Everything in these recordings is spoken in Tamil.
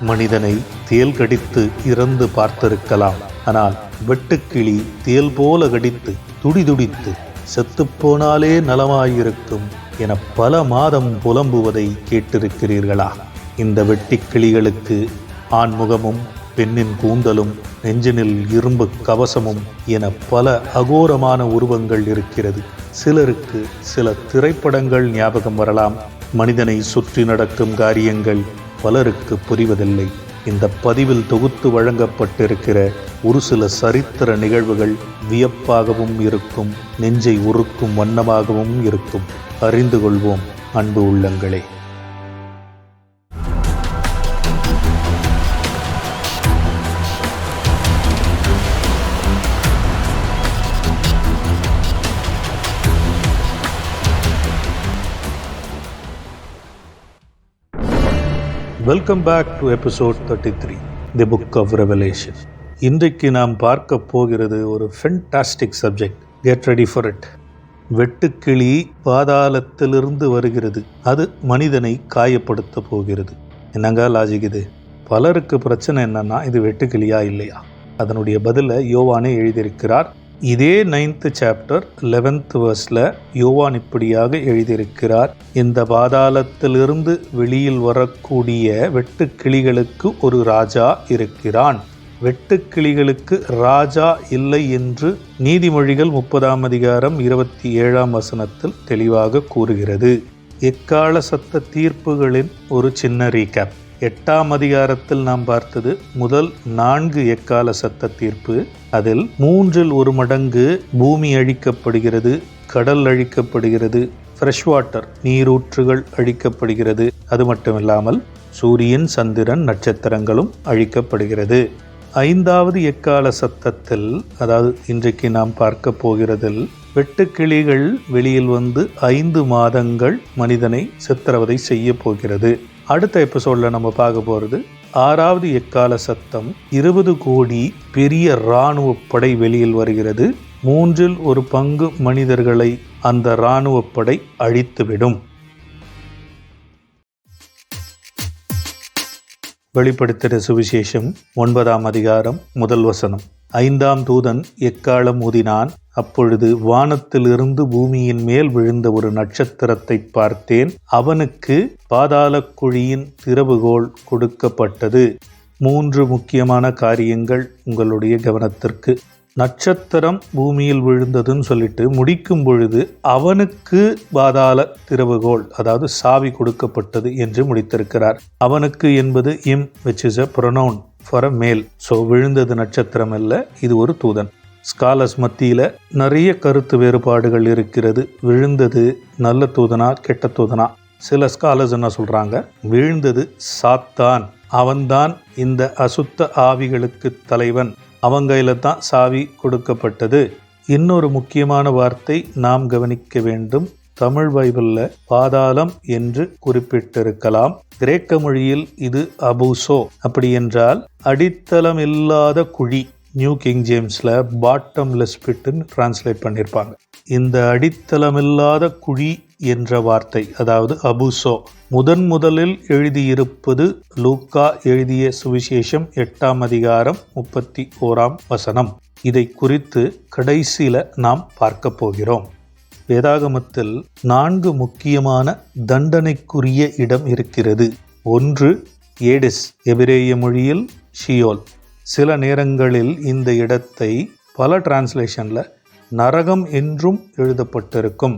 மனிதனை தேல் கடித்து இறந்து பார்த்திருக்கலாம். ஆனால் வெட்டுக்கிளி தேல் போல கடித்து துடிதுடித்து செத்துப்போனாலே நலமாயிருக்கும் என பல மாதம் புலம்புவதை கேட்டிருக்கிறீர்களா? இந்த வெட்டிக்கிளிகளுக்கு ஆண்முகமும் பெண்ணின் கூந்தலும் நெஞ்சினில் இரும்பு கவசமும் என பல அகோரமான உருவங்கள் இருக்கிறது. சிலருக்கு சில திரைப்படங்கள் ஞாபகம் வரலாம். மனிதனை சுற்றி நடக்கும் காரியங்கள் பலருக்கு புரிவதில்லை. இந்த பதிவில் தொகுத்து வழங்கப்பட்டிருக்கிற ஒரு சில சரித்திர நிகழ்வுகள் வியப்பாகவும் இருக்கும் நெஞ்சை உருக்கும் வண்ணமாகவும் இருக்கும். அறிந்து கொள்வோம் அன்பு உள்ளங்களே. Welcome back to episode thirty three the book of Revelation இன்றைக்கு நாம் பார்க்க போகிறது ஒரு fantastic subject get ready for it வெட்டுக்கிளி பாதாளத்திலிருந்து வருகிறது. அது மனிதனை காயப்படுத்த போகிறது. என்னங்க லாஜிக் இது? பலருக்கு பிரச்சனை என்னன்னா இது வெட்டுக்கிளியா இல்லையா? அதனுடைய பதிலை யோவானே எழுதியிருக்கிறார். இதே நைன்த்து சாப்டர் லெவன்த் வர்ஸில் யோவான் இப்படியாக எழுதியிருக்கிறார் இந்த பாதாளத்திலிருந்து வெளியில் வரக்கூடிய வெட்டுக்கிளிகளுக்கு ஒரு ராஜா இருக்கிறான். வெட்டுக்கிளிகளுக்கு ராஜா இல்லை என்று நீதிமொழிகள் முப்பதாம் அதிகாரம் இருபத்தி ஏழாம் வசனத்தில் தெளிவாக கூறுகிறது. எக்கால சத்த தீர்ப்புகளின் ஒரு சின்ன ரீகேப் எட்டாம் அதிகாரத்தில் நாம் பார்த்தது முதல் நான்கு எக்கால சத்த தீர்ப்பு. அதில் மூன்றில் ஒரு மடங்கு பூமி அழிக்கப்படுகிறது கடல் அழிக்கப்படுகிறது ஃப்ரெஷ் வாட்டர் நீரூற்றுகள் அழிக்கப்படுகிறது. அது மட்டுமில்லாமல் சூரியன் சந்திரன் நட்சத்திரங்களும் அழிக்கப்படுகிறது. ஐந்தாவது எக்கால சத்தத்தில் அதாவது இன்றைக்கு நாம் பார்க்க போகிறதில் வெட்டுக்கிளிகள் வெளியில் வந்து ஐந்து மாதங்கள் மனிதனை சித்திரவதை செய்ய போகிறது. அடுத்த எபிசோடில் நம்ம பார்க்க போகிறது ஆறாவது எக்கால சத்தம். இருபது கோடி பெரிய இராணுவ படை வெளியில் வருகிறது. மூன்றில் ஒரு பங்கு மனிதர்களை அந்த இராணுவ படை அழித்துவிடும். வெளிப்படுத்துகிற சுவிசேஷம் ஒன்பதாம் அதிகாரம் முதல் வசனம். ஐந்தாம் தூதன் எக்காலம் ஊதினான்? அப்பொழுது வானத்திலிருந்து பூமியின் மேல் விழுந்த ஒரு நட்சத்திரத்தை பார்த்தேன். அவனுக்கு பாதாள குழியின் திறவுகோல் கொடுக்கப்பட்டது. மூன்று முக்கியமான காரியங்கள் உங்களுடைய கவனத்திற்கு. நட்சத்திரம் பூமியில் விழுந்ததுன்னு சொல்லிட்டு முடிக்கும் பொழுது அவனுக்கு பாதாள திறவுகோல் அதாவது சாவி கொடுக்கப்பட்டது என்று முடித்திருக்கிறார். அவனுக்கு என்பது him which is a pronoun for a male so விழுந்தது நட்சத்திரம் அல்ல இது ஒரு தூதன். ஸ்காலர்ஸ் மத்தியில் நிறைய கருத்து வேறுபாடுகள் இருக்கிறது. விழுந்தது நல்ல தூதனா கெட்ட தூதனா? சில ஸ்காலர்ஸ் என்ன சொல்கிறாங்க விழுந்தது சாத்தான். அவன்தான் இந்த அசுத்த ஆவிகளுக்கு தலைவன். அவன் கையில் தான் சாவி கொடுக்கப்பட்டது. இன்னொரு முக்கியமான வார்த்தை நாம் கவனிக்க வேண்டும். தமிழ் பைபிளில் பாதாளம் என்று குறிப்பிட்டிருக்கலாம். கிரேக்க மொழியில் இது அபூசோ. அப்படி என்றால் அடித்தளம் இல்லாத குழி நியூ கிங் ஜேம்ஸில் பாட்டம்லெஸ் பிட்டுன்னு டிரான்ஸ்லேட் பண்ணியிருப்பாங்க இந்த அடித்தளமில்லாத குழி என்ற வார்த்தை அதாவது அபுசோ முதன் முதலில் எழுதியிருப்பது லூக்கா எழுதிய சுவிசேஷம் எட்டாம் அதிகாரம் முப்பத்தி ஓராம் வசனம். இதை குறித்து கடைசியில் நாம் பார்க்க போகிறோம். வேதாகமத்தில் நான்கு முக்கியமான தண்டனைக்குரிய இடம் இருக்கிறது. ஒன்று ஏடிஸ் எபிரேய மொழியில் ஷியோல். சில நேரங்களில் இந்த இடத்தை பல டிரான்ஸ்லேஷனில் நரகம் என்றும் எழுதப்பட்டிருக்கும்.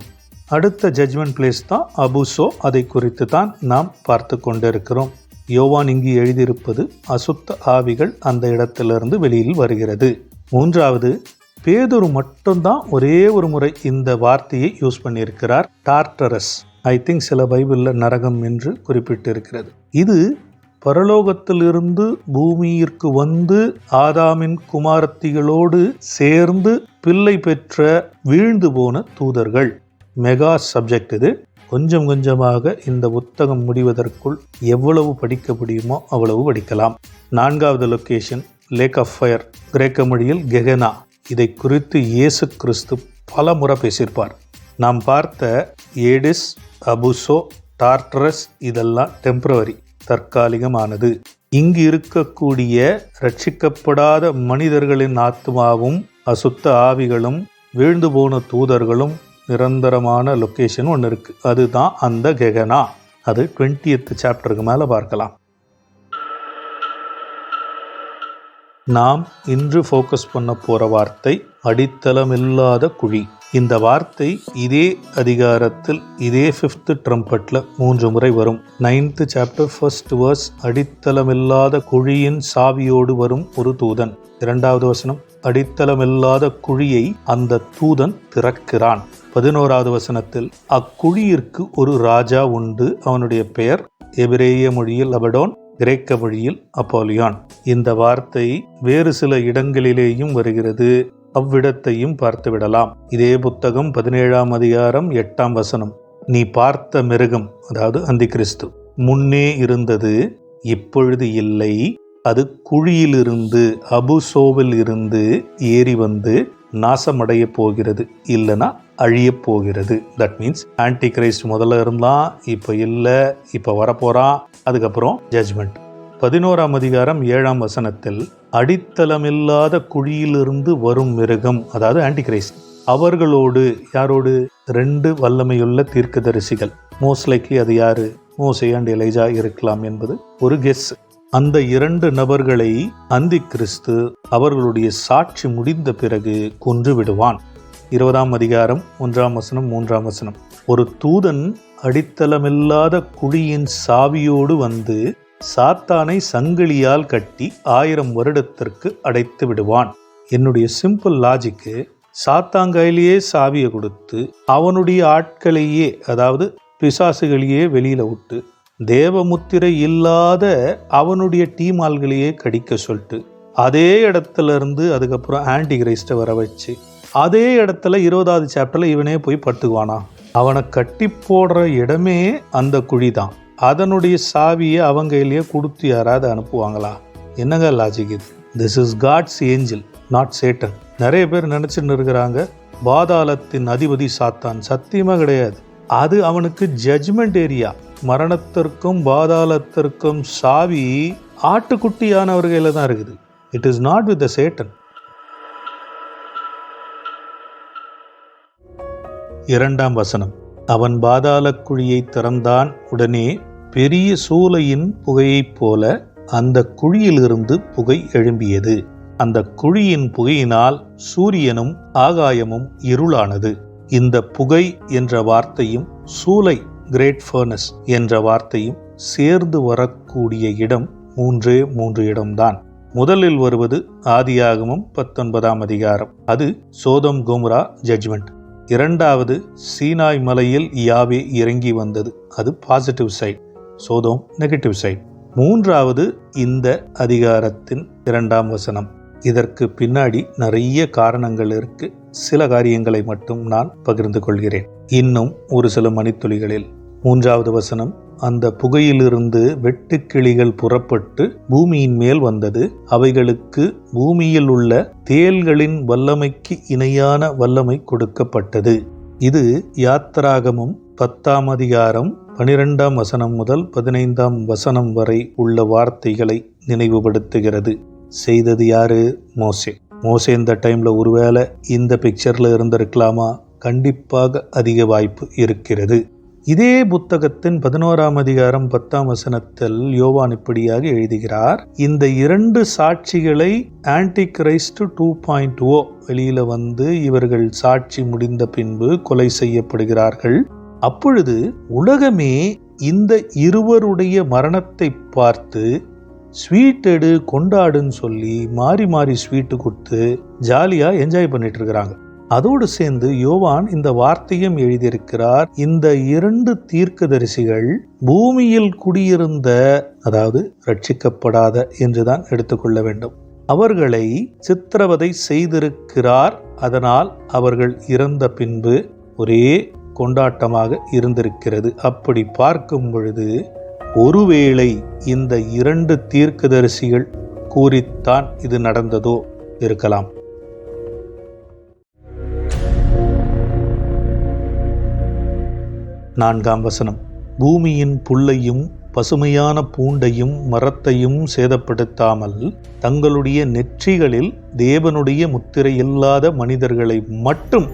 அடுத்த ஜட்ஜ்மெண்ட் பிளேஸ் தான் அபுசோ. அதை குறித்து தான் நாம் பார்த்து கொண்டிருக்கிறோம். யோவான் இங்கு எழுதியிருப்பது அசுத்த ஆவிகள் அந்த இடத்திலிருந்து வெளியில் வருகிறது. மூன்றாவது பேதுரு மட்டும்தான் ஒரே ஒரு முறை இந்த வார்த்தையை யூஸ் பண்ணியிருக்கிறார். டார்டரஸ். ஐ திங்க் சில பைபிளில் நரகம் என்று குறிப்பிட்டிருக்கிறது. இது பரலோகத்திலிருந்து பூமியிற்கு வந்து ஆதாமின் குமாரத்திகளோடு சேர்ந்து பிள்ளை பெற்ற வீழ்ந்து போன தூதர்கள். மெகா சப்ஜெக்ட் இது. கொஞ்சம் கொஞ்சமாக இந்த புத்தகம் முடிவதற்குள் எவ்வளவு படிக்க முடியுமோ அவ்வளவு படிக்கலாம். நான்காவது லொக்கேஷன் லேக் ஆஃப் ஃபயர் கிரேக்க மொழியில் கெகனா. இதை குறித்து இயேசு கிறிஸ்து பல முறை பேசியிருப்பார். நாம் பார்த்த ஏடிஸ் அபுசோ டார்ட்ரஸ் இதெல்லாம் டெம்பரவரி தற்காலிகமானது. இங்கு இருக்கக்கூடிய ரட்சிக்கப்படாத மனிதர்களின் ஆத்மாவும் அசுத்த ஆவிகளும் வீழ்ந்து போன தூதர்களும் நிரந்தரமான லொக்கேஷன் ஒன்று இருக்கு. அதுதான் அந்த கெகனா. அது டுவெண்ட்டியத் சாப்டருக்கு மேலே பார்க்கலாம். நாம் இன்று ஃபோக்கஸ் பண்ண போகிற வார்த்தை அடித்தளமில்லாத குழி. இந்த வார்த்தை இதே அதிகாரத்தில் இதே ஃபிஃப்த்து ட்ரம்பட்டில் மூன்று முறை வரும். நைன்த்து சாப்டர் ஃபர்ஸ்ட் வேர்ஸ் அடித்தளமில்லாத குழியின் சாவியோடு வரும் ஒரு தூதன். இரண்டாவது வசனம் அடித்தளமில்லாத குழியை அந்த தூதன் திறக்கிறான். பதினோராவது வசனத்தில் அக்குழியிற்கு ஒரு ராஜா உண்டு அவனுடைய பெயர் எபிரேய மொழியில் அபடோன். கிரேக்க மொழியில் அப்போலியான். இந்த வார்த்தை வேறு சில இடங்களிலேயும் வருகிறது. அவ்விடத்தையும் பார்த்துவிடலாம். இதே புத்தகம் பதினேழாம் அதிகாரம் எட்டாம் வசனம். நீ பார்த்த மிருகம் அதாவது அந்தி கிறிஸ்து முன்னே இருந்தது இப்பொழுது இல்லை. அது குழியிலிருந்து அபுசோவில் இருந்து ஏறி வந்து நாசமடைய போகிறது இல்லைன்னா அழிய போகிறது. தட் மீன்ஸ் ஆன்டி கிரைஸ்ட் முதல்ல இருந்தான் இப்போ இல்லை இப்போ வரப்போகிறான் அதுக்கப்புறம் ஜட்ஜ்மெண்ட் பதினோராம் அதிகாரம் ஏழாம் வசனத்தில் அடித்தளமில்லாத குழியிலிருந்து வரும் மிருகம் அதாவது ஆன்டி கிரைஸ்ட் அவர்களோடு யாரோடு? ரெண்டு வல்லமையுள்ள தீர்க்கதரிசிகள். மோஸ்ட் லைக்லி அது யாரு? மோசே அண்ட் எலைஜா இருக்கலாம் என்பது ஒரு கெஸ் அந்த இரண்டு நபர்களை அந்தி கிறிஸ்து அவர்களுடைய சாட்சி முடிந்த பிறகு கொன்று விடுவான். இருபதாம் அதிகாரம் ஒன்றாம் வசனம் மூன்றாம் வசனம். ஒரு தூதன் அடித்தளமில்லாத குழியின் சாவியோடு வந்து சாத்தானை சங்கிலியால் கட்டி ஆயிரம் வருடத்திற்கு அடைத்து விடுவான். என்னுடைய சிம்பிள் லாஜிக்கு சாத்தாங்கையிலேயே சாவியை கொடுத்து அவனுடைய ஆட்களையே அதாவது பிசாசுகளையே வெளியில விட்டு தேவமுத்திரை இல்லாத அவனுடைய டீம் ஆள்களையே கடிக்க சொல்லிட்டு அதே இடத்துல இருந்து அதுக்கப்புறம் ஆன்டி கிரைஸ்ட்டை வர வச்சு அதே இடத்துல இருபதாவது சாப்டரில் இவனே போய் பட்டுக்குவானா அவனை கட்டி போடுற இடமே அந்த குழி தான் அதனுடைய சாவியை அவங்க கையிலேயே கொடுத்து யாராவது அனுப்புவாங்களா? என்னங்க லாஜிக் இது? This is God's angel not Satan நிறைய பேர் நினச்சின்னு இருக்கிறாங்க பாதாளத்தின் அதிபதி சாத்தான். சத்தியமாக கிடையாது. அது அவனுக்கு ஜட்ஜ்மெண்ட் ஏரியா மரணத்திற்கும் பாதாளத்திற்கும் சாவி ஆட்டுக்குட்டியானவர்களில் தான் இருக்குது. It is not with the Satan இரண்டாம் வசனம். அவன் பாதாளக் குழியை திறந்தான் உடனே பெரிய சூளையின் புகையைப் போல அந்த குழியிலிருந்து புகை எழும்பியது. அந்த குழியின் புகையினால் சூரியனும் ஆகாயமும் இருளானது. இந்த புகை என்ற வார்த்தையும் சூளை கிரேட் ஃபர்னஸ் என்ற வார்த்தையும் சேர்ந்து வரக்கூடிய இடம் மூன்றே மூன்று இடம்தான். முதலில் வருவது ஆதியாகமும் பத்தொன்பதாம் அதிகாரம். அது சோதம் கோம்ரா ஜட்ஜ்மெண்ட் இரண்டாவது சீனாய் மலையில் யாவே இறங்கி வந்தது. அது positive side Sodom negative side மூன்றாவது இந்த அதிகாரத்தின் இரண்டாம் வசனம். இதற்கு பின்னாடி நிறைய காரணங்கள் இருக்கு. சில காரியங்களை மட்டும் நான் பகிர்ந்து கொள்கிறேன். இன்னும் ஒரு சில மணித்துளிகளில். மூன்றாவது வசனம் அந்த புகையிலிருந்து வெட்டுக்கிளிகள் புறப்பட்டு பூமியின் மேல் வந்தது. அவைகளுக்கு பூமியில் உள்ள தேள்களின் வல்லமைக்கு இணையான வல்லமை கொடுக்கப்பட்டது. இது யாத்திராகமும் பத்தாம் அதிகாரம் பனிரெண்டாம் வசனம் முதல் பதினைந்தாம் வசனம் வரை உள்ள வார்த்தைகளை நினைவுபடுத்துகிறது. செய்தது யாரு? மோசே. மோசே இந்த டைம்ல ஒருவேளை இந்த பிக்சர்ல இருந்திருக்கலாமா? கண்டிப்பாக அதிக வாய்ப்பு இருக்கிறது. இதே புத்தகத்தின் பதினோராம் அதிகாரம் பத்தாம் வசனத்தில் யோவான் இப்படியாக எழுதுகிறார் இந்த இரண்டு சாட்சிகளை ஆன்டி கிரைஸ்ட் டூ பாயிண்ட் ஓ வெளியில வந்து இவர்கள் சாட்சி முடிந்த பின்பு கொலை செய்யப்படுகிறார்கள். அப்பொழுது உலகமே இந்த இருவருடைய மரணத்தை பார்த்து ஸ்வீட் எடு கொண்டாடுன்னு சொல்லி மாறி மாறி ஸ்வீட்டு கொடுத்து ஜாலியாக என்ஜாய் பண்ணிட்டு இருக்கிறாங்க. அதோடு சேர்ந்து யோவான் இந்த வார்த்தையும் எழுதியிருக்கிறார். இந்த இரண்டு தீர்க்கதரிசிகள் பூமியில் குடியிருந்த அதாவது ரட்சிக்கப்படாத என்றுதான் எடுத்துக்கொள்ள வேண்டும். அவர்களை சித்திரவதை செய்திருக்கிறார். அதனால் அவர்கள் இறந்த பின்பு ஒரே கொண்டாட்டமாக இருந்திருக்கிறது. அப்படி பார்க்கும் பொழுது ஒருவேளை இந்த இரண்டு தீர்க்கதரிசிகள் கூறித்தான் இது நடந்ததோ இருக்கலாம். நான்காம் வசனம். பூமியின் புல்லையும் பசுமையான பூண்டையும் மரத்தையும் சேதப்படுத்தாமல் தங்களுடைய நெற்றிகளில் தேவனுடைய முத்திரை இல்லாத மனிதர்களை மட்டும்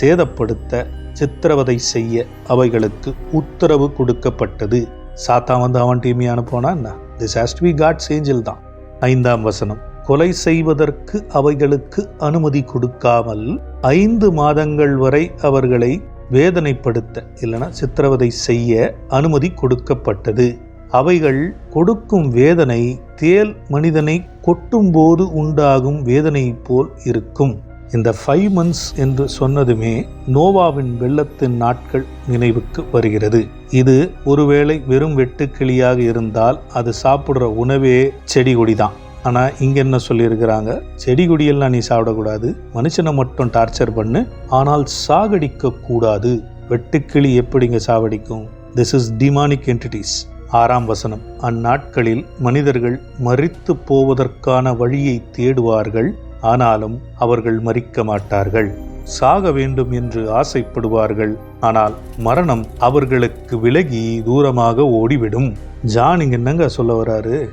சேதப்படுத்த சித்திரவதை செய்ய அவைகளுக்கு உத்தரவு கொடுக்கப்பட்டது. சாத்தான் வந்து அவன் டீமி அனுப்புவானா என்ன? This has to be God's angel தான். ஐந்தாம் வசனம். கொலை செய்வதற்கு அவைகளுக்கு அனுமதி கொடுக்காமல் ஐந்து மாதங்கள் வரை அவர்களை வேதனைப்படுத்த இல்லைனா சித்திரவதை செய்ய அனுமதி கொடுக்கப்பட்டது. அவைகள் கொடுக்கும் வேதனை தேல் மனிதனை கொட்டும்போது உண்டாகும் வேதனை போல் இருக்கும். இந்த ஃபைவ் மந்த்ஸ் என்று சொன்னதுமே நோவாவின் வெள்ளத்தின் நாட்கள் நினைவுக்கு வருகிறது. இது ஒருவேளை வெறும் வெட்டுக்கிளியாக இருந்தால் அது சாப்பிடுற உணவே செடி கொடி ஆனால் ஆனா இங்க என்ன சொல்லியிருக்கிறாங்க? செடி கொடியெல்லாம் நீ சாப்பிடக்கூடாது. மனுஷனை மட்டும் டார்ச்சர் பண்ணு. ஆனால் சாகடிக்க கூடாது வெட்டுக்கிளி எப்படிங்க சாவடிக்கும் திஸ் இஸ் டிமானிக் என்டிட்டிஸ் ஆறாம் வசனம். அந்நாட்களில் மனிதர்கள் மறித்து போவதற்கான வழியை தேடுவார்கள். ஆனாலும் அவர்கள் மறிக்க மாட்டார்கள். சாக வேண்டும் என்று ஆசைப்படுவார்கள். ஆனால் மரணம் அவர்களுக்கு விலகி தூரமாக ஓடிவிடும். ஜான் இங்க என்னங்க சொல்ல வராரு?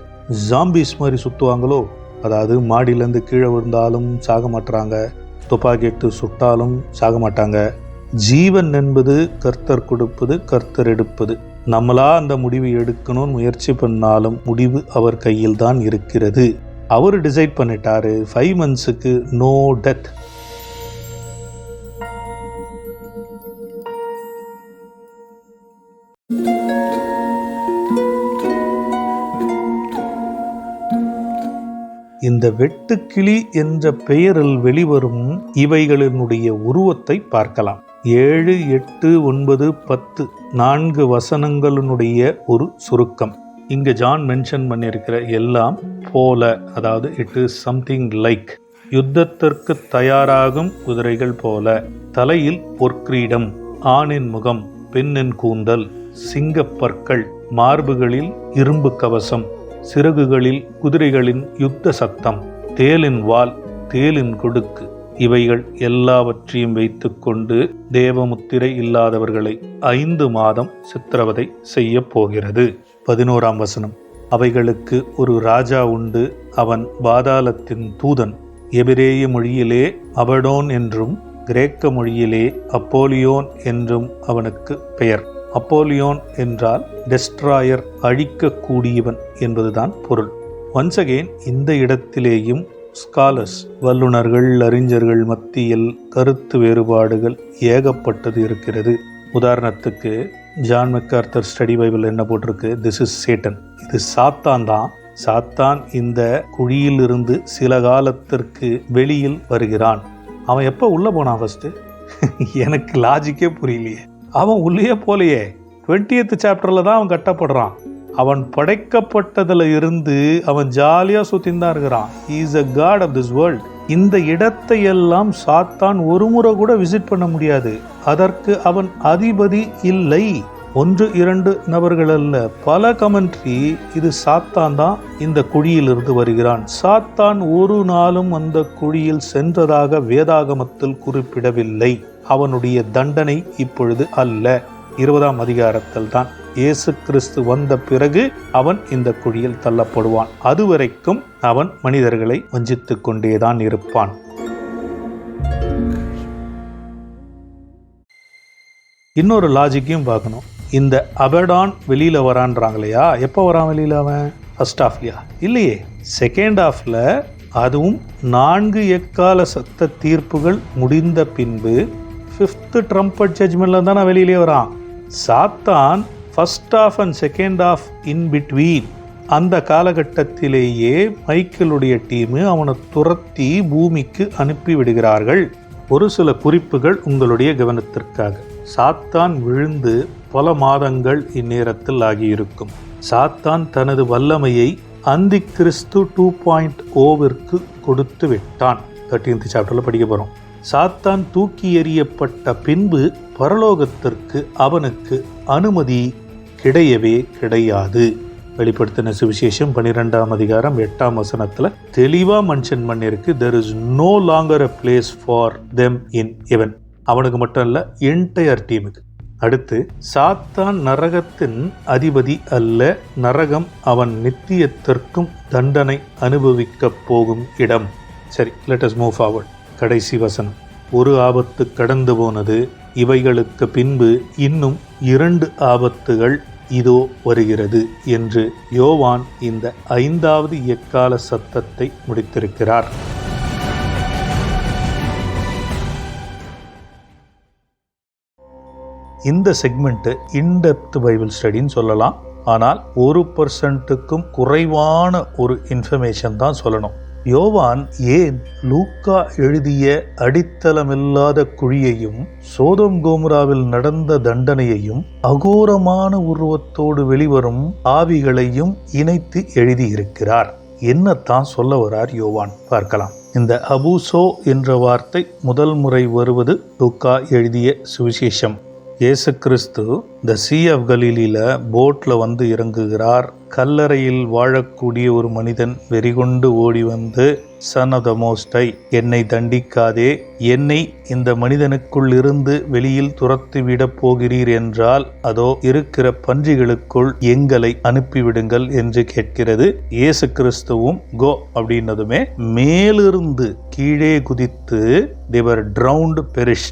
ஜாம்பிஸ் மாதிரி சுற்றுவாங்களோ அதாவது மாடியிலேருந்து கீழே விழுந்தாலும் சாக மாட்டுறாங்க. துப்பாக்கி எடுத்து சுட்டாலும் சாக மாட்டாங்க. ஜீவன் என்பது கர்த்தர் கொடுப்பது கர்த்தர் எடுப்பது. நம்மளா அந்த முடிவு எடுக்கணும்னு முயற்சி பண்ணாலும் முடிவு அவர் கையில் தான் இருக்கிறது. அவர் டிசைட் பண்ணிட்டாரு. ஃபைவ் மந்த்ஸுக்கு நோ டெத் இந்த வெட்டுக்கிளி என்ற பெயரில் வெளிவரும் இவைகளினுடைய உருவத்தை பார்க்கலாம். ஏழு எட்டு ஒன்பது பத்து நான்கு வசனங்களினுடைய ஒரு சுருக்கம். இங்கே ஜான் மென்ஷன் பண்ணியிருக்கிற எல்லாம் போல அதாவது இட் இஸ் சம்திங் லைக் யுத்தத்திற்கு தயாராகும் குதிரைகள் போல தலையில் பொற்கிரீடம் ஆணின் முகம் பெண்ணின் கூந்தல் சிங்கப்பற்கள் மார்புகளில் இரும்பு கவசம் சிறகுகளில் குதிரைகளின் யுத்த சத்தம் தேலின் வால் தேலின் கொடுக்கு இவைகள் எல்லாவற்றையும் வைத்துக்கொண்டு தேவமுத்திரை இல்லாதவர்களை ஐந்து மாதம் சித்திரவதை செய்ய போகிறது. பதினோராம் வசனம். அவைகளுக்கு ஒரு ராஜா உண்டு அவன் பாதாளத்தின் தூதன். எபிரேய மொழியிலே அபடோன் என்றும் கிரேக்க மொழியிலே அப்போலியோன் என்றும் அவனுக்கு பெயர். அப்போலியோன் என்றால் டெஸ்ட்ராயர் அழிக்கக்கூடியவன் என்பதுதான் பொருள். ஒன்ஸ் அகெயின் இந்த இடத்திலேயும் ஸ்காலர்ஸ் வல்லுநர்கள் அறிஞர்கள் மத்தியில் கருத்து வேறுபாடுகள் ஏகப்பட்டது இருக்கிறது. உதாரணத்துக்கு ஜான் மெக்கார்த்தர் ஸ்டடி பைபிள் என்ன போட்டிருக்கு? திஸ் இஸ் சேட்டன் இது சாத்தான் தான். சாத்தான் இந்த குழியிலிருந்து சில காலத்திற்கு வெளியில் வருகிறான். அவன் எப்போ உள்ளே போனான் ஃபஸ்ட்டு எனக்கு லாஜிக்கே புரியலையே. அவன் உள்ளே போலையே. டுவெண்ட்டியத் சாப்டரில் தான் அவன் கட்டப்படுறான். அவன் படைக்கப்பட்டதில் இருந்து அவன் ஜாலியாக சுற்றின்னு தான் இருக்கிறான் is a god of this world இந்த இடத்தை எல்லாம் சாத்தான் ஒரு முறை கூட விசிட் பண்ண முடியாது. அதற்கு அவன் அதிபதி இல்லை. ஒன்று இரண்டு நபர்கள் அல்ல. பல கமெண்ட்ரி இது சாத்தான் தான் இந்த குழியிலிருந்து வருகிறான். சாத்தான் ஒரு நாளும் அந்த குழியில் சென்றதாக வேதாகமத்தில் குறிப்பிடவில்லை. அவனுடைய தண்டனை இப்பொழுது அல்ல. இருபதாம் அதிகாரத்தில் தான் இயேசு கிறிஸ்து வந்த பிறகு அவன் இந்த குழியில் தள்ளப்படுவான். அதுவரைக்கும் அவன் மனிதர்களை வஞ்சித்துக் கொண்டேதான் இருப்பான். இன்னொரு லாஜிக்கையும் பார்க்கணும். இந்த அபடான் வெளியில வரான்றாங்க இல்லையா எப்போ வரான் வெளியில அவன்? ஃபர்ஸ்ட் ஹாஃப்லையா இல்லையே. செகண்ட் ஹாஃப்ல அதுவும் நான்கு எக்கால சத்த தீர்ப்புகள் முடிந்த பின்பு ஃபிஃப்த்து ட்ரம்பட் தான் நான் வெளியிலே வரான். சாத்தான் first half and second half in between அந்த காலகட்டத்திலேயே மைக்கேலுடைய டீமு அவனை துரத்தி பூமிக்கு அனுப்பி விடுகிறார்கள். ஒரு சில குறிப்புகள் உங்களுடைய கவனத்திற்காக. சாத்தான் விழுந்து பல மாதங்கள் இந்நேரத்தில் ஆகியிருக்கும். சாத்தான் தனது வல்லமையை அந்தி கிறிஸ்து டூ பாயிண்ட் ஓவிற்கு கொடுத்து விட்டான். தேர்ட்டீன்த் சாப்டரில் படிக்க போகிறோம் சாத்தான் தூக்கி எறியப்பட்ட பின்பு பரலோகத்திற்கு அவனுக்கு அனுமதி கிடையவே கிடையாது. வெளிப்படுத்தின சுவிசேஷம் பன்னிரெண்டாம் அதிகாரம் எட்டாம் வசனத்தில் தெளிவாக மென்ஷன் பண்ணியிருக்கு there is no longer a place for them in இவன் அவனுக்கு மட்டும் இல்ல என்டையர் டீமுக்கு அடுத்து சாத்தான் நரகத்தின் அதிபதி அல்ல நரகம் அவன் நித்தியத்திற்கும் தண்டனை அனுபவிக்கப் போகும் இடம். சரி லெட் அஸ் மூவ் ஃபார்வர்ட் கடைசி வசனம். ஒரு ஆபத்து கடந்து போனது இவைகளுக்கு பின்பு இன்னும் இரண்டு ஆபத்துகள் இதோ வருகிறது என்று யோவான் இந்த ஐந்தாவது எக்கால சத்தத்தை முடித்திருக்கிறார். இந்த செக்மெண்ட்டு இன்டெப்த் பைபிள் ஸ்டடின்னு சொல்லலாம். ஆனால் ஒரு பர்சன்ட்டுக்கும் குறைவான ஒரு இன்ஃபர்மேஷன் தான் சொல்லணும். யோவான் ஏன் லூக்கா எழுதிய அடித்தளமில்லாத குழியையும் சோதம் கோமுராவில் நடந்த தண்டனையையும் அகோரமான உருவத்தோடு வெளிவரும் ஆவிகளையும் இணைத்து எழுதியிருக்கிறார். என்னத்தான் சொல்ல வரார் யோவான்? பார்க்கலாம். இந்த அபூசோ என்ற வார்த்தை முதல் முறை வருவது லூக்கா எழுதிய சுவிசேஷம். இயேசு கிறிஸ்து த சி ஆஃப் கலீலியில் போட்டில் வந்து இறங்குகிறார். கல்லறையில் வாழக்கூடிய ஒரு மனிதன் வெறிகொண்டு ஓடி வந்து சன் ஆஃப் த மோஸ்டை என்னை தண்டிக்காதே. என்னை இந்த மனிதனுக்குள் இருந்து வெளியில் துரத்தி விடப் போகிறீர் என்றால் அதோ இருக்கிற பன்றிகளுக்குள் எங்களை அனுப்பிவிடுங்கள் என்று கேட்கிறது இயேசு கிறிஸ்துவும் கோ அப்படின்னதுமே மேலிருந்து கீழே குதித்து தேவர் ட்ரவுண்ட் பெரிஷ்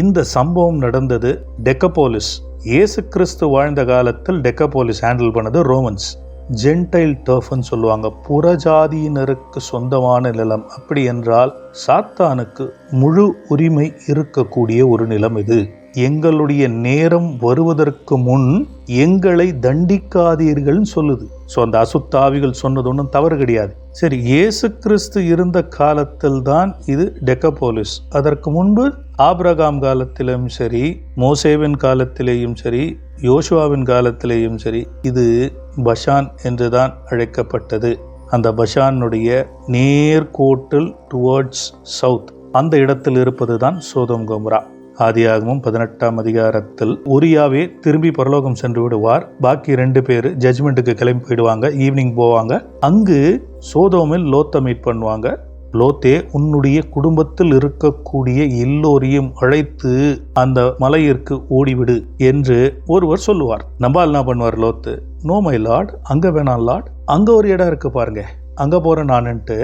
இந்த சம்பவம் நடந்தது டெக்கபோலிஸ். இயேசு கிறிஸ்து வாழ்ந்த காலத்தில் டெக்கபோலிஸ் ஹேண்டில் பண்ணது ரோமன்ஸ். ஜென்டைல் டர்ஃப்னு சொல்லுவாங்க. புறஜாதியினருக்கு சொந்தமான நிலம். அப்படி என்றால் சாத்தானுக்கு முழு உரிமை இருக்கக்கூடிய ஒரு நிலம் இது. எங்களுடைய நேரம் வருவதற்கு முன் எங்களை தண்டிக்காதீர்கள்னு சொல்லுது. ஸோ அந்த அசுத்தாவிகள் சொன்னது ஒன்றும் தவறு கிடையாது. சரி இயேசு கிறிஸ்து இருந்த காலத்தில் தான் இது டெக்கபோலிஸ். அதற்கு முன்பு ஆப்ரகாம் காலத்திலும் சரி மோசேவின் காலத்திலேயும் சரி யோசுவாவின் காலத்திலேயும் சரி இது பஷான் என்றுதான் அழைக்கப்பட்டது. அந்த பஷானுடைய நேர்கோட்டில் டுவர்ட்ஸ் சவுத் அந்த இடத்தில் இருப்பது தான் சோதம் கோம்ரா ஆதியாகமும் பதினெட்டாம் அதிகாரத்தில் உரியாவே திரும்பி பரலோகம் சென்று விடுவார். பாக்கி ரெண்டு பேர் ஜட்ஜ்மெண்ட்டுக்கு கிளம்பி போயிடுவாங்க ஈவினிங் போவாங்க. அங்கு சோதோமில் லோத்தை மீட் பண்ணுவாங்க. லோத்தே உன்னுடைய குடும்பத்தில் இருக்கக்கூடிய எல்லோரையும் அழைத்து அந்த மலையிற்கு ஓடிவிடு என்று ஒருவர் சொல்லுவார். நம்பால் என்ன பண்ணுவார் லோத்து? நோ மை லார்ட் அங்க வேணாம் லார்ட் அங்க ஒரு இடம் இருக்கு பாருங்க. அங்க போகிறேன் நானுன்ட்டு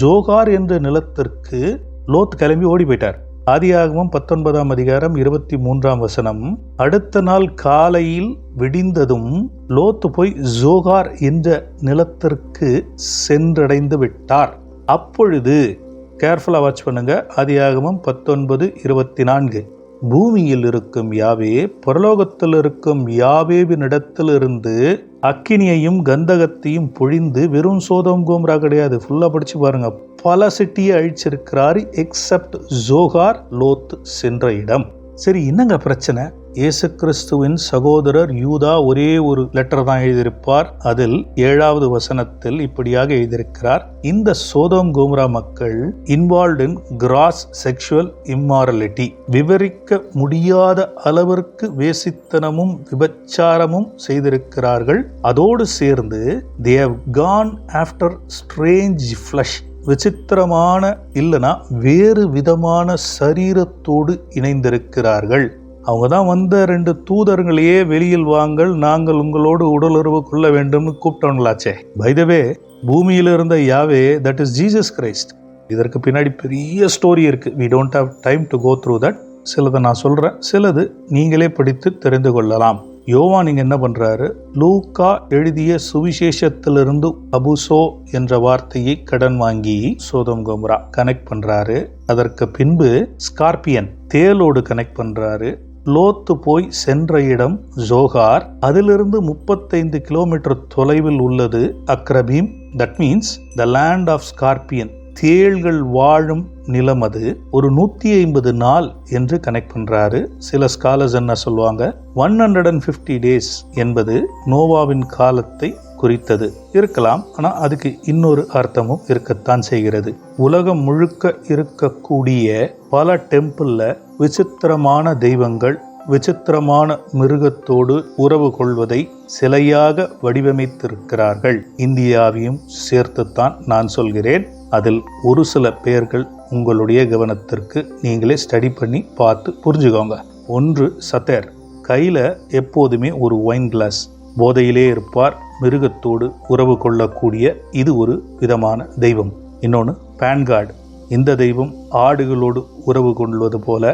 ஜோகார் என்ற நிலத்திற்கு லோத் கிளம்பி ஓடி போயிட்டார். ஆதியாகமம் பத்தொன்பதாம் அதிகாரம் இருபத்தி மூன்றாம் வசனம். அடுத்த நாள் காலையில் விடிந்ததும் லோத்து போய் ஜோகார் என்ற நிலத்திற்கு சென்றடைந்து விட்டார். அப்பொழுது கேர்ஃபுல்லாக வாட்ச் பண்ணுங்க. ஆதியாகமம் பத்தொன்பது இருபத்தி நான்கு. பூமியில் இருக்கும் யாவே பரலோகத்தில் இருக்கும் யாவேவினிடத்திலிருந்து அக்கினியையும் கந்தகத்தையும் பொழிந்து வெறும் சோதம் கோம்ரா கிடையாது. ஃபுல்லாக படித்து பாருங்க. பல சிட்டியை அழிச்சிருக்கிறார் எக்ஸப்ட் ஜோகார் லோத் சென்ற இடம். சரி என்னங்க பிரச்சனை? இயேசு கிறிஸ்துவின் சகோதரர் யூதா ஒரே ஒரு லெட்டர் தான் எழுதியிருப்பார். அதில் ஏழாவது வசனத்தில் இப்படியாக எழுதியிருக்கிறார். இந்த சோதோம் கோம்ரா மக்கள் involve in gross sexual immorality விவரிக்க முடியாத அளவிற்கு வேசித்தனமும் விபச்சாரமும் செய்திருக்கிறார்கள். அதோடு சேர்ந்து they have gone after strange flesh விசித்திரமான இல்லைனா வேறு விதமான சரீரத்தோடு இணைந்திருக்கிறார்கள். அவங்க தான் வந்த ரெண்டு தூதர்களையே வெளியில் வாங்கள் நாங்கள் உங்களோடு உடலுறவு கொள்ள வேண்டும்னு கூப்பிட்டவங்களாச்சே. பைதவே பூமியில் இருந்த Yahweh that is Jesus Christ இதற்கு பின்னாடி பெரிய ஸ்டோரி இருக்குது we don't have time to go through that சிலதை நான் சொல்கிறேன் சிலது நீங்களே படித்து தெரிந்து கொள்ளலாம். யோவா நீங்கள் என்ன பண்ணுறாரு லூக்கா எழுதிய சுவிசேஷத்திலிருந்து அபுசோ என்ற வார்த்தையை கடன் வாங்கி சோதம் கோம்ரா கனெக்ட் பண்ணுறாரு அதற்கு பின்பு ஸ்கார்பியன் தேலோடு கனெக்ட் பண்ணுறாரு லோத்து போய் சென்ற இடம் ஜோகார் அதிலிருந்து முப்பத்தைந்து கிலோமீட்டர் தொலைவில் உள்ளது Akrabbim. That means the land of scorpion தேள்கள் வாழும் நிலம் அது. ஒரு நூற்றி ஐம்பது நாள் என்று கனெக்ட் பண்ணுறாரு சில ஸ்காலர்ஸ் என்ன சொல்லுவாங்க? One hundred and fifty days என்பது நோவாவின் காலத்தை குறித்தது. இருக்கலாம். ஆனால் அதுக்கு இன்னொரு அர்த்தமும் இருக்கத்தான் செய்கிறது. உலகம் முழுக்க இருக்கக்கூடிய பல டெம்பிளில் விசித்திரமான தெய்வங்கள் விசித்திரமான மிருகத்தோடு உறவு கொள்வதை சிலையாக வடிவமைத்திருக்கிறார்கள். இந்தியாவையும் சேர்த்துத்தான் நான் சொல்கிறேன். அதில் ஒரு சில பெயர்கள் உங்களுடைய கவனத்திற்கு நீங்களே ஸ்டடி பண்ணி பார்த்து புரிஞ்சுக்கோங்க. ஒன்று சத்தேர். கையில் எப்போதுமே ஒரு ஒயின் கிளாஸ் போதையிலே இருப்பார் மிருகத்தோடு உறவு கொள்ளக்கூடிய இது ஒரு விதமான தெய்வம். இன்னொன்று பேன் கார்டு இந்த தெய்வம் ஆடுகளோடு உறவு கொள்வது போல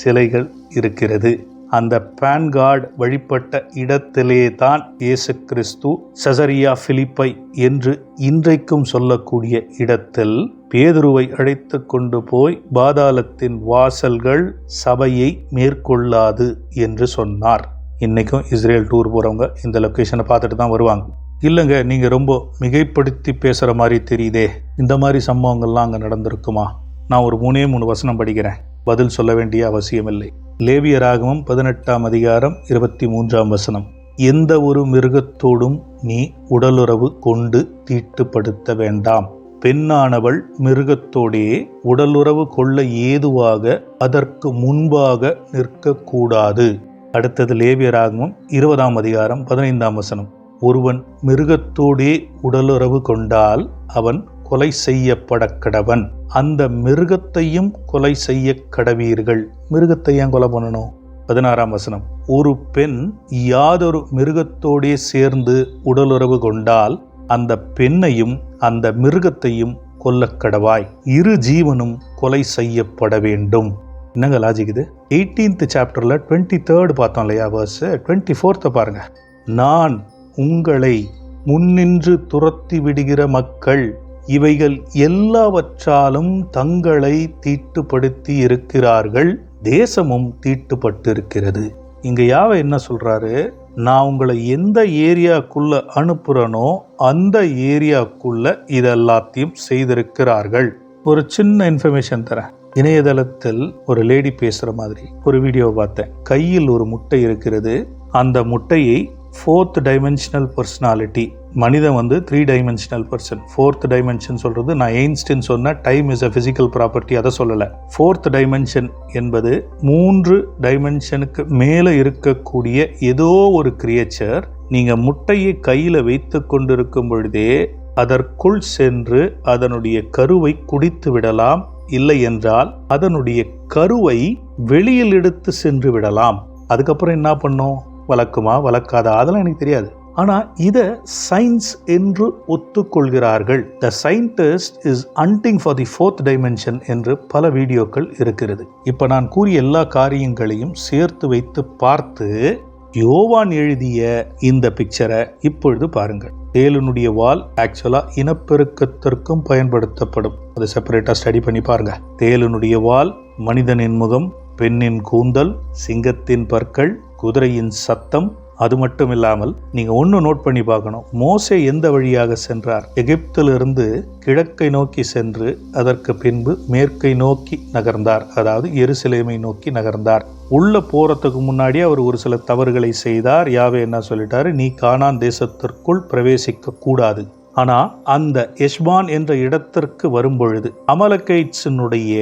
சிலைகள் இருக்கிறது. அந்த பேன்கார்டு வழிபட்ட இடத்திலே தான் இயேசு கிறிஸ்து சசரியா பிலிப்பை என்று இன்றைக்கும் சொல்லக்கூடிய இடத்தில் பேதுருவை அழைத்து கொண்டு போய் பாதாளத்தின் வாசல்கள் சபையை மேற்கொள்ளாது என்று சொன்னார். இன்றைக்கும் இஸ்ரேல் டூர் போகிறவங்க இந்த லொக்கேஷனை பார்த்துட்டு தான் வருவாங்க. இல்லைங்க நீங்கள் ரொம்ப மிகைப்படுத்தி பேசுகிற மாதிரி தெரியுதே. இந்த மாதிரி சம்பவங்கள்லாம் அங்கே நடந்திருக்குமா? நான் ஒரு மூணே மூணு வசனம் படிக்கிறேன். பதில் சொல்ல வேண்டிய அவசியமில்லை. லேவியராகமம் பதினெட்டாம் அதிகாரம் இருபத்தி மூன்றாம் வசனம். எந்த ஒரு மிருகத்தோடும் நீ உடலுறவு கொண்டு தீட்டுப்படுத்த வேண்டாம். பெண்ணானவள் மிருகத்தோடே உடலுறவு கொள்ள ஏதுவாக அதற்கு முன்பாக நிற்கக்கூடாது. அடுத்தது லேவியராகமம் இருபதாம் அதிகாரம் பதினைந்தாம் வசனம். ஒருவன் மிருகத்தோடே உடலுறவு கொண்டால் அவன் கொலை செய்யப்பட கடவன். அந்த மிருகத்தையும் கொலை செய்ய கடவீர்கள். மிருகத்தை ஏன் கொலை பண்ணணும்? பதினாறாம் வசனம். ஒரு பெண் யாதொரு மிருகத்தோடே சேர்ந்து உடலுறவு கொண்டால் அந்த பெண்ணையும் அந்த மிருகத்தையும் கொல்லக்கடவாய் இரு ஜீவனும் கொலை செய்யப்பட வேண்டும். என்னங்க லாஜிக் இது? எயிட்டீன்த் சாப்டரில் டுவெண்ட்டி தேர்ட் பார்த்தோம் இல்லையா வர்ஸ் டுவெண்ட்டி ஃபோர்த்தை பாருங்க. நான் உங்களை முன்னின்று துரத்தி விடுகிற மக்கள் இவைகள் எல்லாவற்றாலும் தங்களை தீட்டுப்படுத்தி இருக்கிறார்கள். தேசமும் தீட்டுப்பட்டிருக்கிறது. இங்க யாவ என்ன சொல்றாரு? நான் உங்களை எந்த ஏரியாக்குள்ள அனுப்புறனோ அந்த ஏரியாக்குள்ள இதெல்லாத்தையும் செய்திருக்கிறார்கள். ஒரு சின்ன இன்ஃபர்மேஷன் தரேன். இணையதளத்தில் ஒரு லேடி பேசுற மாதிரி ஒரு வீடியோ பார்த்தேன். கையில் ஒரு முட்டை இருக்கிறது. அந்த முட்டையை ஃபோர்த் டைமென்ஷனல் பர்சனாலிட்டி மனிதன் வந்து three dimensional person fourth dimension சொல்கிறது நான் எயின்ஸ்டின் சொன்ன time is a physical property அதை சொல்லலை. ஃபோர்த் டைமென்ஷன் என்பது மூன்று டைமென்ஷனுக்கு மேலே இருக்கக்கூடிய ஏதோ ஒரு கிரியேச்சர் நீங்கள் முட்டையை கையில் வைத்து கொண்டிருக்கும் பொழுதே அதற்குள் சென்று அதனுடைய கருவை குடித்து விடலாம். இல்லை என்றால் அதனுடைய கருவை வெளியில் எடுத்து சென்று விடலாம். அதுக்கப்புறம் என்ன பண்ணும்? வளர்க்குமா வளர்க்காதா? அதெல்லாம் எனக்கு தெரியாது. ஆனால் இதை சயின்ஸ் என்று ஒத்துக்கொள்கிறார்கள். The scientist is hunting for the fourth dimension என்று பல வீடியோக்கள் இருக்கிறது. இப்போ நான் கூறிய எல்லா காரியங்களையும் சேர்த்து வைத்து பார்த்து யோவான் எழுதிய இந்த பிக்சரை இப்பொழுது பாருங்கள். தேலனுடைய வால் ஆக்சுவலாக இனப்பெருக்கத்திற்கும் பயன்படுத்தப்படும். அதை செப்பரேட்டாக ஸ்டடி பண்ணி பாருங்க. தேலனுடைய வால் மனிதனின் முகம் பெண்ணின் கூந்தல் சிங்கத்தின் பற்கள் குதிரையின் சத்தம் அது மட்டும் இல்லாமல் நீங்க ஒன்று நோட் பண்ணி பார்க்கணும். மோசே எந்த வழியாக சென்றார்? எகிப்திலிருந்து கிழக்கை நோக்கி சென்று அதற்கு பின்பு மேற்கை நோக்கி நகர்ந்தார். அதாவது எருசலேமை நோக்கி நகர்ந்தார். உள்ள போறதுக்கு முன்னாடி அவர் ஒரு சில தவறுகளை செய்தார். யாவே என்ன சொல்லிட்டாரு? நீ காணான் தேசத்திற்குள் பிரவேசிக்க கூடாது. ஆனா அந்த எஷ்பான் என்ற இடத்திற்கு வரும்பொழுது அமலக்கைட்ஸினுடைய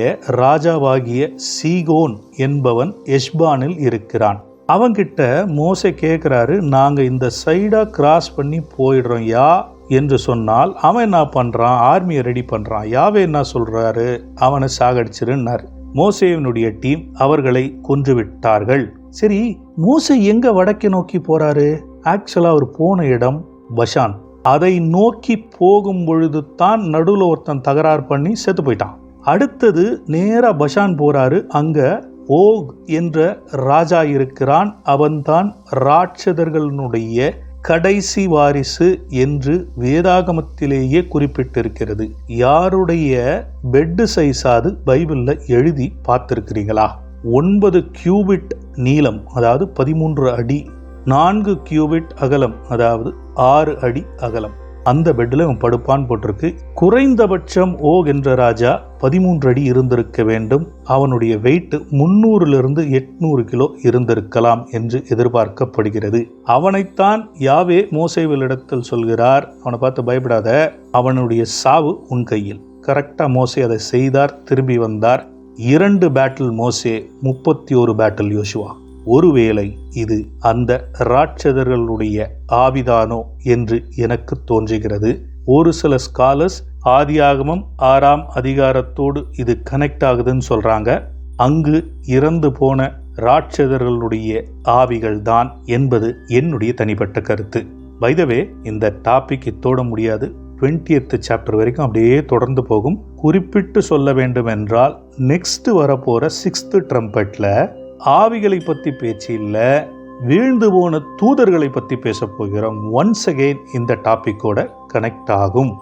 ராஜாவாகிய சீகோன் என்பவன் எஷ்பானில் இருக்கிறான். அவங்கிட்ட மோசை கேட்குறாரு நாங்கள் இந்த சைடாக கிராஸ் பண்ணி போயிடுறோம் யா என்று சொன்னால் அவன் என்ன பண்ணுறான் ஆர்மியை ரெடி பண்ணுறான் யாவே என்ன சொல்கிறாரு அவனை சாகடிச்சிருன்னார். மோசேவினுடைய டீம் அவர்களை கொன்று விட்டார்கள் சரி மோசை எங்கே வடக்கே நோக்கி போகிறாரு ஆக்சுவலாக அவர் போன இடம் பஷான் அதை நோக்கி போகும் பொழுது தான் நடுவில் ஒருத்தன் தகராறு பண்ணி செத்து போயிட்டான். அடுத்தது நேராக பஷான் போகிறாரு அங்கே ஓக் என்ற ராஜா இருக்கிறான். அவன்தான் ராட்சதர்களுடைய கடைசி வாரிசு என்று வேதாகமத்திலேயே குறிப்பிட்டிருக்கிறது. யாருடைய பெட்டு சைஸாது பைபிளில் எழுதி பார்த்துருக்கிறீங்களா ஒன்பது கியூபிட் நீளம் அதாவது பதிமூன்று அடி நான்கு கியூபிட் அகலம் அதாவது ஆறு அடி அகலம். அந்த பெட்டில் இவன் படுப்பான் போட்டிருக்கு. குறைந்தபட்சம் ஓக் என்ற ராஜா பதிமூன்று அடி இருந்திருக்க வேண்டும். அவனுடைய வெயிட் முன்னூறிலிருந்து எட்நூறு கிலோ இருந்திருக்கலாம் என்று எதிர்பார்க்கப்படுகிறது. அவனைத்தான் யாவே மோசேவிலிடத்தில் சொல்கிறார். அவனை பார்த்து பயப்படாத அவனுடைய சாவு உன் கையில். கரெக்டாக மோசே அதை செய்தார் திரும்பி வந்தார். இரண்டு பேட்டில் மோசே முப்பத்தி ஒரு பேட்டில் யோசுவா. ஒருவேளை இது அந்த ராட்சதர்களுடைய ஆவிதானோ என்று எனக்கு தோன்றுகிறது. ஒரு சில ஸ்காலர்ஸ் ஆதியாகமம் ஆறாம் அதிகாரத்தோடு இது கனெக்ட் ஆகுதுன்னு சொல்றாங்க. அங்கு இறந்து போன ராட்சதர்களுடைய ஆவிகள் தான் என்பது என்னுடைய தனிப்பட்ட கருத்து. வைதவே இந்த டாபிக் இத்தோட முடியாது. 20th சாப்டர் வரைக்கும் அப்படியே தொடர்ந்து போகும். குறிப்பிட்டு சொல்ல வேண்டும் என்றால் நெக்ஸ்ட் வரப்போற சிக்ஸ்த் ட்ரம்பெட்ல ஆவிகளை பற்றி பேச்சு இல்லை வீழ்ந்து போன தூதர்களை பற்றி பேச போகிறோம். ஒன்ஸ் அகெயின் இந்த டாப்பிக்கோட கனெக்ட் ஆகும்.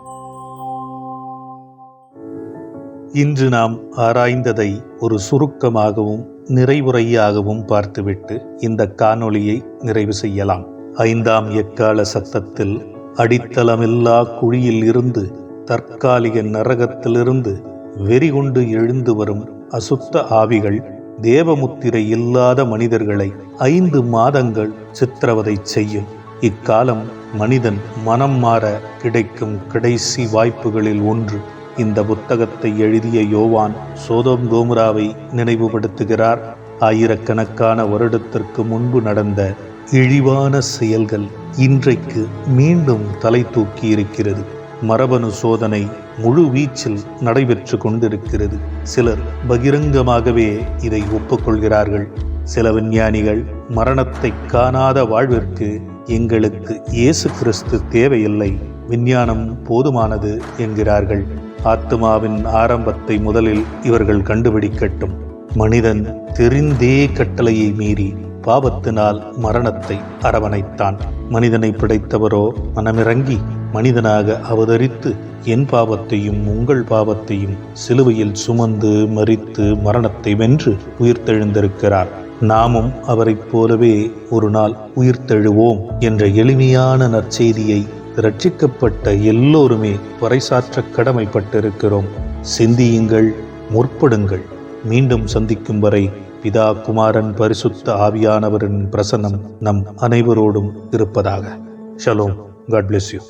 இன்று நாம் ஆராய்ந்ததை ஒரு சுருக்கமாகவும் நிறைவுரையாகவும் பார்த்துவிட்டு இந்த காணொளியை நிறைவு செய்யலாம். ஐந்தாம் எக்கால சத்தத்தில் அடித்தளமில்லா குழியில் இருந்து தற்காலிக நரகத்திலிருந்து வெறிகொண்டு எழுந்து வரும் அசுத்த ஆவிகள் தேவமுத்திரை இல்லாத மனிதர்களை ஐந்து மாதங்கள் சித்திரவதை செய்யும். இக்காலம் மனிதன் மனம் மாற கிடைக்கும் கடைசி வாய்ப்புகளில் ஒன்று. இந்த புத்தகத்தை எழுதிய யோவான் சோதோம் கோமுராவை நினைவுபடுத்துகிறார். ஆயிரக்கணக்கான வருடத்திற்கு முன்பு நடந்த இழிவான செயல்கள் இன்றைக்கு மீண்டும் தலை தூக்கி இருக்கிறது. மரபணு சோதனை முழு வீச்சில் நடைபெற்று கொண்டிருக்கிறது. சிலர் பகிரங்கமாகவே இதை ஒப்புக்கொள்கிறார்கள். சில விஞ்ஞானிகள் மரணத்தை காணாத வாழ்விற்கு எங்களுக்கு இயேசு கிறிஸ்து தேவையில்லை. விஞ்ஞானம் போதுமானது என்கிறார்கள். ஆத்மாவின் ஆரம்பத்தை முதலில் இவர்கள் கண்டுபிடிக்கட்டும். மனிதன் தெரிந்தே கட்டளையை மீறி பாவத்தினால் மரணத்தை அரவணைத்தான். மனிதனை படைத்தவரோ மனமிறங்கி மனிதனாக அவதரித்து என் பாவத்தையும் உங்கள் பாவத்தையும் சிலுவையில் சுமந்து மறித்து மரணத்தை வென்று உயிர்த்தெழுந்திருக்கிறார். நாமும் அவரைப் போலவே ஒரு நாள் உயிர்த்தெழுவோம் என்ற எளிமையான நற்செய்தியை ரட்சிக்கப்பட்ட எல்லோருமே பறைசாற்ற கடமைப்பட்டிருக்கிறோம். சிந்தியுங்கள் முற்படுங்கள். மீண்டும் சந்திக்கும் வரை பிதா குமாரன் பரிசுத்த ஆவியானவரின் பிரசன்னம் நம் அனைவரோடும் இருப்பதாக. ஷலோம். God bless you